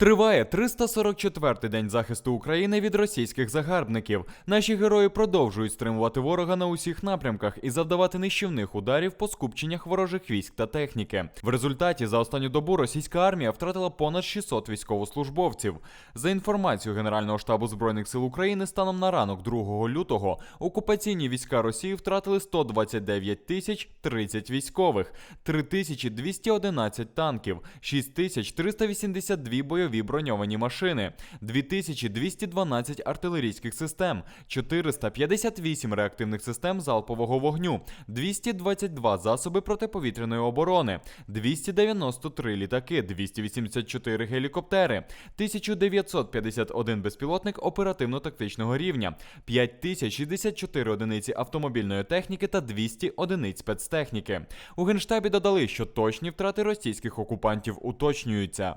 Триває 344-й день захисту України від російських загарбників. Наші герої продовжують стримувати ворога на усіх напрямках і завдавати нищівних ударів по скупченнях ворожих військ та техніки. В результаті за останню добу російська армія втратила понад 600 військовослужбовців. За інформацією Генерального штабу збройних сил України, станом на ранок 2 лютого окупаційні війська Росії втратили 129 тисяч 30 військових, 3211 танків, 6382 бойові броньовані машини, 2212 артилерійських систем, 458 реактивних систем залпового вогню, 222 засоби протиповітряної оборони, 293 літаки, 284 гелікоптери, 1951 безпілотник оперативно-тактичного рівня, 5064 одиниці автомобільної техніки та 200 одиниць спецтехніки. У генштабі додали, що точні втрати російських окупантів уточнюються.